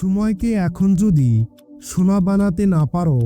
সময়কে এখন যদি সোনা বানাতে না পারো,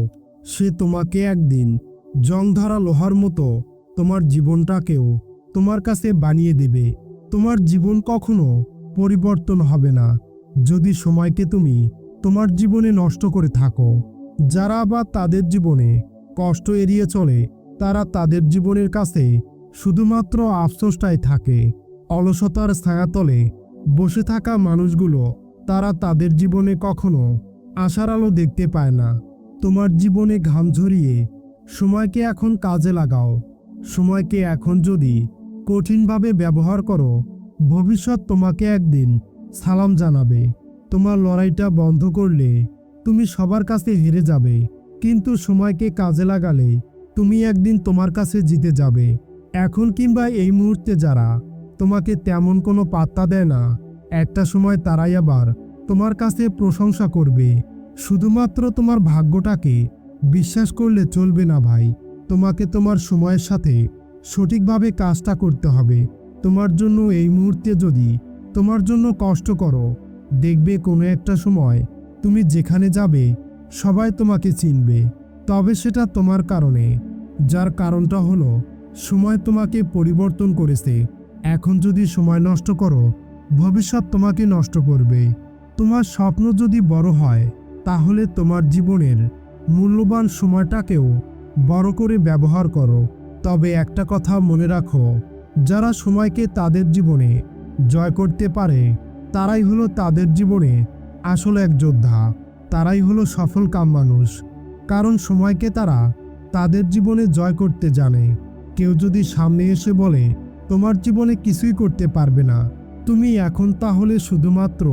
সে তোমাকে একদিন জংধরা লোহার মতো তোমার জীবনটাকেও তোমার কাছে বানিয়ে দেবে। তোমার জীবন কখনো পরিবর্তন হবে না। যদি সময়কে তুমি তোমার জীবনে নষ্ট করে থাকো, যারা আবার তাদের জীবনে কষ্ট এড়িয়ে চলে, তারা তাদের জীবনের কাছে শুধুমাত্র আফসোসটাই থাকে। অলসতার ছায়াতলে বসে থাকা মানুষগুলো তারা তাদের জীবনে কখনো আশার আলো দেখতে পায় না। তোমার জীবনে ঘাম ঝরিয়ে সময়কে এখন কাজে লাগাও। সময়কে এখন যদি কঠিনভাবে ব্যবহার করো, ভবিষ্যৎ তোমাকে একদিন সালাম জানাবে। তোমার লড়াইটা বন্ধ করলে তুমি সবার কাছে হেরে যাবে। কিন্তু সময়কে কাজে লাগালে তুমি একদিন তোমার কাছে জিতে যাবে। এখন কিংবা এই মুহূর্তে যারা তোমাকে তেমন কোনো পাত্তা দেয় না একটা সময় তারাই আবার তোমার কাছে প্রশংসা করবে। শুধুমাত্র তোমার ভাগ্যটাকে বিশ্বাস করলে চলবে না ভাই। তোমাকে তোমার সময়ের সাথে সঠিকভাবে কাজটা করতে হবে। তোমার জন্য এই মুহূর্তে যদি তোমার জন্য কষ্ট করো, দেখবে কোনো একটা সময় তুমি যেখানে যাবে, সবাই তোমাকে চিনবে। তবে সেটা তোমার কারণে। যার কারণটা হলো, সময় তোমাকে পরিবর্তন করেছে। এখন যদি সময় নষ্ট করো ভবিষ্যৎ তোমাকে নষ্ট করবে। তোমার স্বপ্ন যদি বড় হয়, তাহলে তোমার জীবনের মূল্যবান সময়টাকেও বড় করে ব্যবহার করো। তবে একটা কথা মনে রাখো, যারা সময়কে তাদের জীবনে জয় করতে পারে, তারাই হলো তাদের জীবনে আসল এক যোদ্ধা। তারাই হলো সফল কাম মানুষ। কারণ সময়কে তারা তাদের জীবনে জয় করতে জানে। কেউ যদি সামনে এসে বলে, তোমার জীবনে কিছুই করতে পারবে না। তুমি এখন তাহলে শুধুমাত্র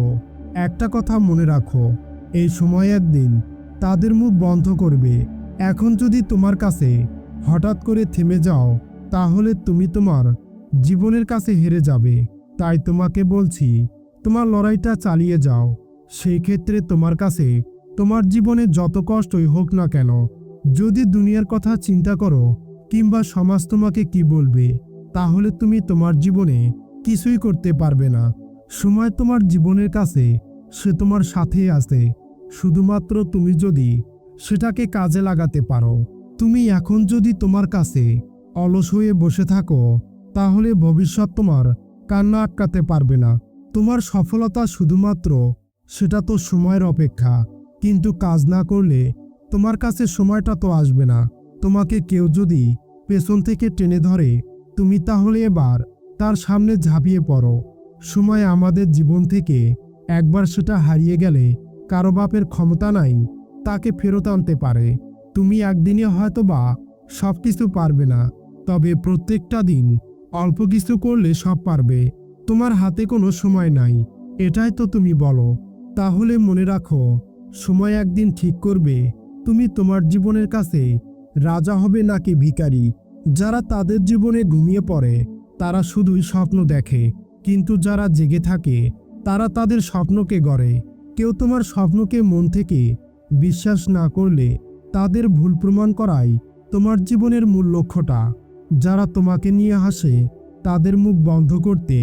একটা কথা মনে রাখো। এই সময় একদিন তাদের মুখ বন্ধ করবে। এখন যদি তোমার কাছে হঠাৎ করে থেমে যাও, তাহলে তুমি তোমার জীবনের কাছে হেরে যাবে। তাই তোমাকে বলছি, তোমার লড়াইটা চালিয়ে যাও। সেই ক্ষেত্রে তোমার কাছে তোমার জীবনে যত কষ্টই হোক না কেন, যদি দুনিয়ার কথা চিন্তা করো কিংবা সমাজ তোমাকে কি বলবে, তাহলে তুমি তোমার জীবনে কিছুই করতে পারবে না। সময় তোমার জীবনের কাছে, সে তোমার সাথেই আছে। শুধুমাত্র তুমি যদি সেটাকে কাজে লাগাতে পারো। তুমি এখন যদি তোমার কাছে অলস হয়ে বসে থাকো, তাহলে ভবিষ্যৎ তোমার কান্না আটকাতে পারবে না। তোমার সফলতা শুধুমাত্র সেটা তো সময়ের অপেক্ষা। কিন্তু কাজ না করলে তোমার কাছে সময়টা তো আসবে না। তোমাকে কেউ যদি পেছন থেকে টেনে ধরে, তুমি তাহলে এবার তার সামনে ঝাঁপিয়ে পড়ো। সময় আমাদের জীবন থেকে একবার সেটা হারিয়ে গেলে কারও বাপের ক্ষমতা নাই, তাকে ফেরত আনতে পারে। তুমি একদিনে হয়তো বা সব কিছু পারবে না, তবে প্রত্যেকটা দিন অল্প কিছু করলে সব পারবে। তোমার হাতে কোনো সময় নাই, এটাই তো তুমি বলো। তাহলে মনে রাখো, সময় একদিন ঠিক করবে, তুমি তোমার জীবনের কাছে রাজা হবে নাকি ভিখারি, যারা তাদের জীবনে ঘুমিয়ে পড়ে। তারা শুধুই স্বপ্ন দেখে, কিন্তু যারা জেগে থাকে, তারা তাদের স্বপ্নকে গড়ে। কেউ তোমার স্বপ্নকে মন থেকে বিশ্বাস না করলে তাদের ভুল প্রমাণ করাই তোমার জীবনের মূল লক্ষ্যটা। যারা তোমাকে নিয়ে হাসে, তাদের মুখ বন্ধ করতে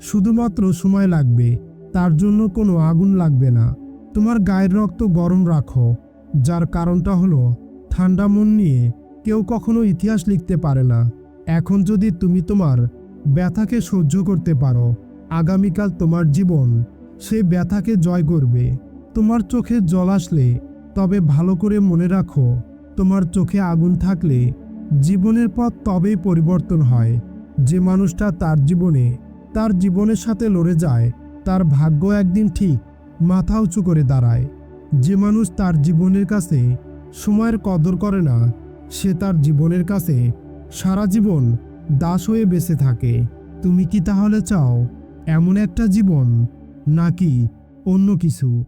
শুধুমাত্র সময় লাগবে, তার জন্য কোনো আগুন লাগবে না। তোমার গায়ের রক্ত গরম রাখো, যার কারণটা হলো ঠান্ডা মন নিয়ে কেউ কখনো ইতিহাস লিখতে পারে না। এখন যদি তুমি তোমার ব্যথাকে সহ্য করতে পারো। আগামীকাল তোমার জীবন সেই ব্যথাকে জয় করবে। তোমার চোখে জল আসলে, তবে ভালো করে মনে রাখো, তোমার চোখে আগুন থাকলে জীবনের পথ তবেই পরিবর্তন হয়। যে মানুষটা তার জীবনে, তার জীবনের সাথে লড়ে যায়, তার ভাগ্য একদিন ঠিক মাথা উঁচু করে দাঁড়ায়। যে মানুষ তার জীবনের কাছে সময়ের কদর করে না, সে তার জীবনের কাছে সারা জীবন দাস হয়ে বেঁচে থাকে। তুমি কি তাহলে চাও এমন একটা জীবন নাকি অন্য কিছু?